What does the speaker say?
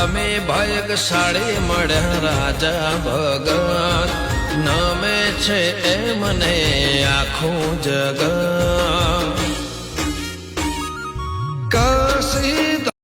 અમે ભયગશાળી મળ્યા રાજા ભગત નમે છે એ મને આખું જગત કાશી